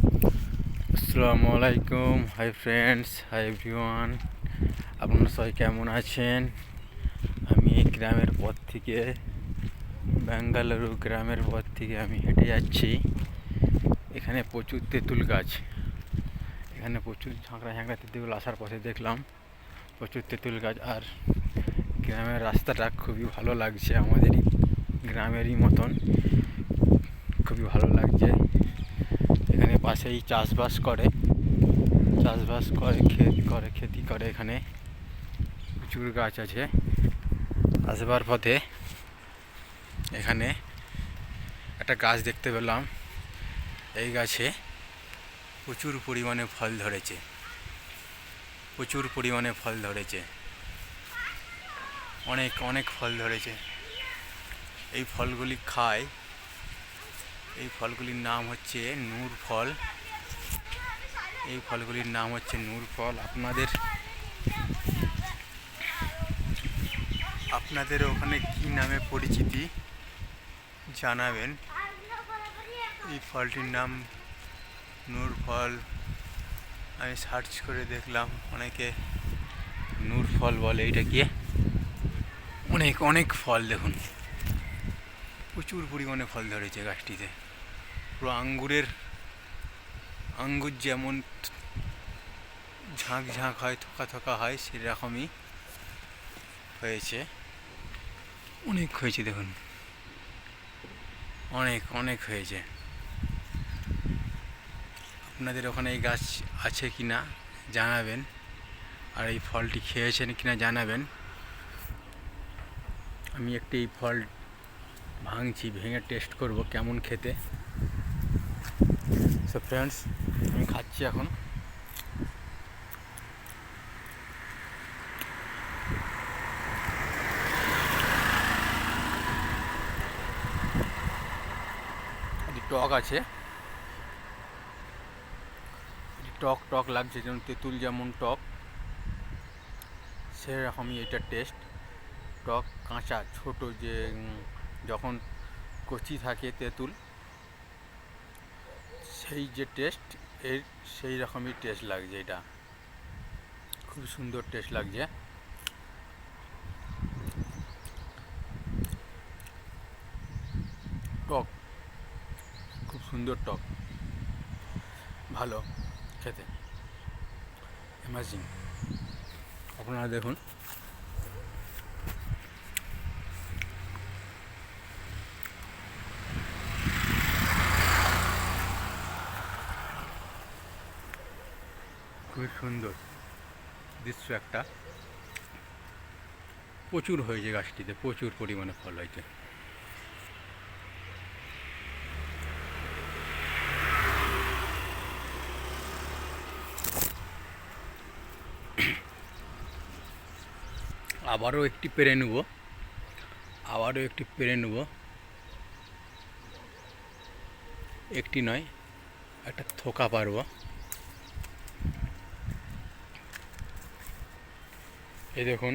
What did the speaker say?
আসসালামু আলাইকুম। Hi friends hi everyone আপনারা সবাই কেমন আছেন? আমি গ্রামের পথ থেকে, বেঙ্গালুরু গ্রামের পথ থেকে আমি হেঁটে যাচ্ছি। এখানে প্রচুর তেঁতুল গাছ। এখানে প্রচুর ঝাঁকড়া ঝাঁকড়া তেঁতুল আসার পথে দেখলাম। প্রচুর তেঁতুল গাছ। আর গ্রামের রাস্তাটা খুবই ভালো লাগছে আমাদেরই, গ্রামেরই মতন। খুবই ভালো লাগছে। পাশেই চাষবাস করে। চাষবাস করে, ক্ষেত করে, খেতি করে এখানে। প্রচুর গাছ আছে। আসবার পথে এখানে একটা গাছ দেখতে পেলাম। এই গাছে প্রচুর পরিমাণে ফল ধরেছে। প্রচুর পরিমাণে ফল ধরেছে। অনেক অনেক ফল ধরেছে। এই ফলগুলি খায় এই ফলগুলির নাম হচ্ছে নূর ফল। এই ফলগুলির নাম হচ্ছে নূর ফল। আপনাদের আপনাদের ওখানে কি নামে পরিচিতি জানাবেন? এই ফলটির নাম নূর ফল। আমি সার্চ করে দেখলাম, অনেকে নূর ফল বলে। এটা কি অনেক অনেক ফল দেখুন। প্রচুর পরিমাণে ফল ধরেছে গাছটিতে। পুরো আঙ্গুরের আঙ্গুর যেমন ঝাঁক ঝাঁক হয়, থোকা থোকা হয়, সেরকমই হয়েছে। অনেক হয়েছে দেখুন। অনেক অনেক হয়েছে। আপনাদের ওখানে এই গাছ আছে কি না জানাবেন, আর এই ফলটি খেয়েছেন কি না জানাবেন। আমি একটি এই ফল ভাঙছি, ভেঙে টেস্ট করব কেমন খেতে। সো ফ্রেন্ডস আমি খাচ্ছি এখন। টক আছে। টক টক লাগছে যেমন তেঁতুল যেমন টক। সেরকমই এটা টেস্ট টক কাঁচা, ছোট যে যখন কচি থাকে তেঁতুল, সেই যে টেস্ট এর সেই রকমই টেস্ট লাগছে এটা। খুব সুন্দর টেস্ট লাগছে। টক, খুব সুন্দর টক। ভালো, খেতে। অ্যামাজিং আপনারা দেখুন। খুবই সুন্দর দৃশ্য একটা। প্রচুর হয়েছে গাছটিতে, প্রচুর পরিমাণে ফল হয়েছে। আবারও একটি পেরে নেব। আবারও একটি পেরে নেব। একটি নয়, একটা থোকা পারব। এই দেখুন।